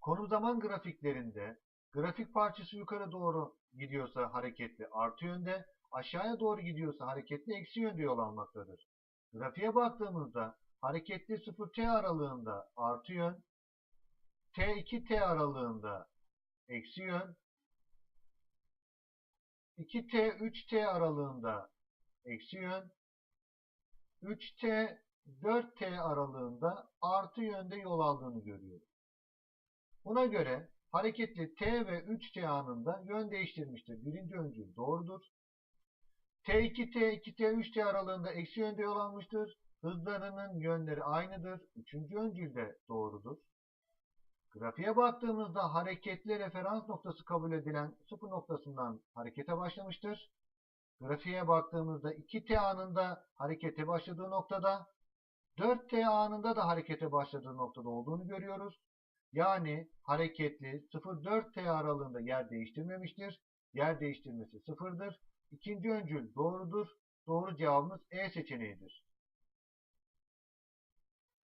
Konum zaman grafiklerinde grafik parçası yukarı doğru gidiyorsa hareketli artı yönde, aşağıya doğru gidiyorsa hareketli eksi yönde yol almaktadır. Grafiğe baktığımızda hareketli 0t aralığında artı yön, t2t aralığında eksi yön, 2t 3t aralığında eksi yön, 3t 4t aralığında artı yönde yol aldığını görüyoruz. Buna göre hareketli t ve 3t anında yön değiştirmiştir. Birinci öncül doğrudur. T2T, 2T, 3T aralığında eksi yönde yol almıştır. Hızlarının yönleri aynıdır. Üçüncü öncül de doğrudur. Grafiğe baktığımızda hareketli referans noktası kabul edilen sıfır noktasından harekete başlamıştır. Grafiğe baktığımızda 2T anında harekete başladığı noktada 4T anında da harekete başladığı noktada olduğunu görüyoruz. Yani hareketli 0-4T aralığında yer değiştirmemiştir. Yer değiştirmesi sıfırdır. İkinci öncül doğrudur. Doğru cevabımız E seçeneğidir.